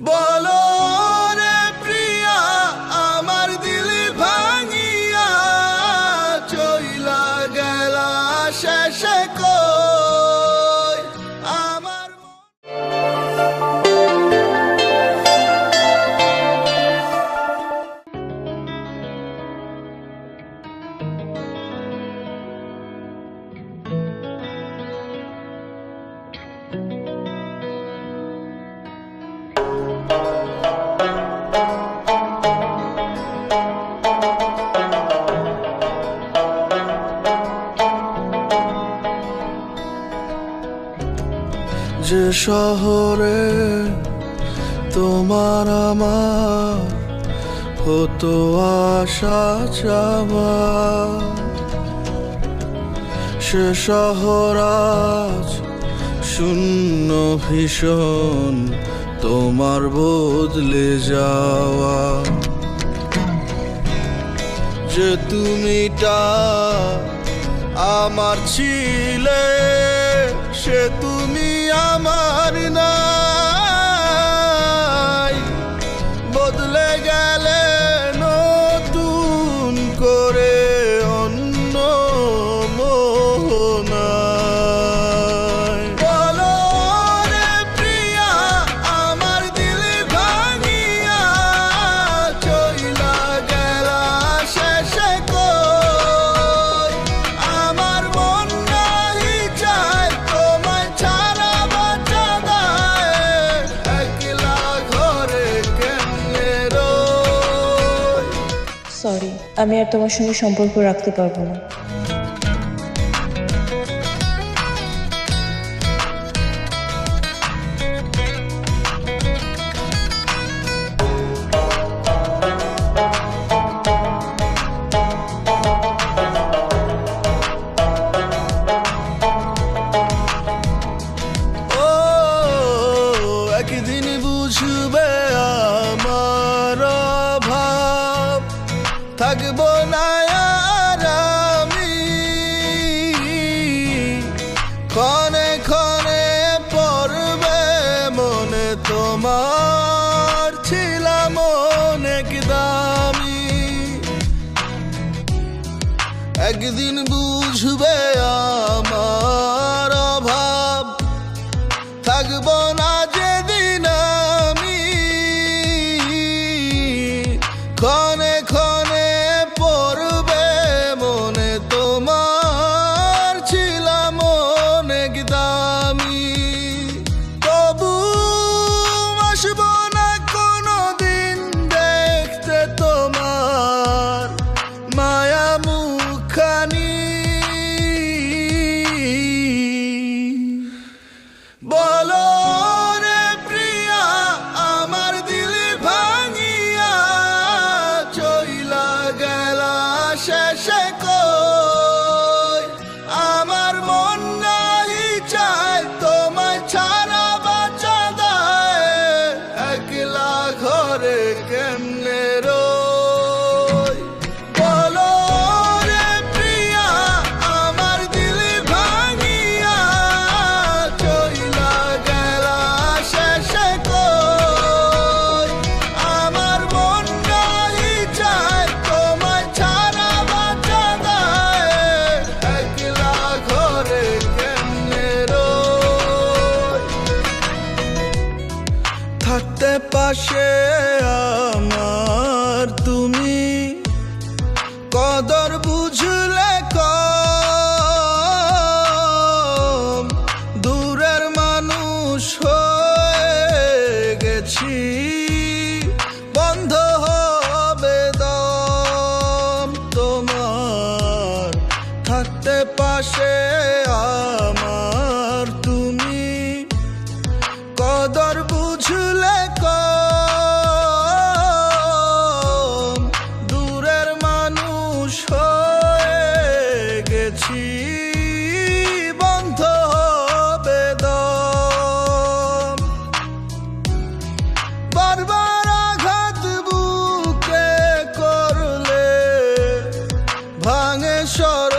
বলো যে শহরে তোমার আমার হতো আশা যাওয়া সে শহর আজ শূন্য ভীষণ, তোমার বদলে যাওয়া। যে তুমিটা আমার ছিলে, সে তুমি আমার নাই সরি আমি আর তোমার সঙ্গে সম্পর্ক রাখতে পারব না। একদিন বুঝবে আমার অভাব। থাকব না যেদিন থাকতে পাশে আমার তুমি। কদর বুঝলে দূরের মানুষ হয়ে গেছি। বন্ধ হবে দম তোমার। থাকতে পাশে আমার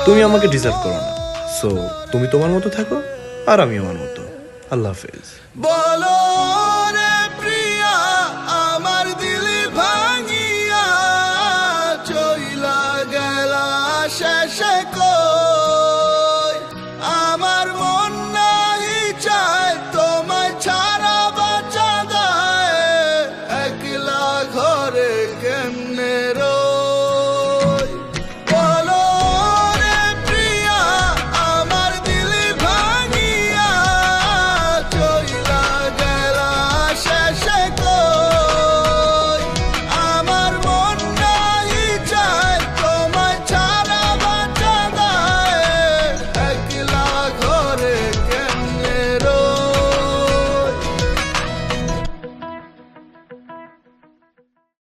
তুমি আমাকে ডিজার্ভ করো না। সো তুমি তোমার মতো থাকো আর আমি আমার মতো। আল্লাহ হাফেজ।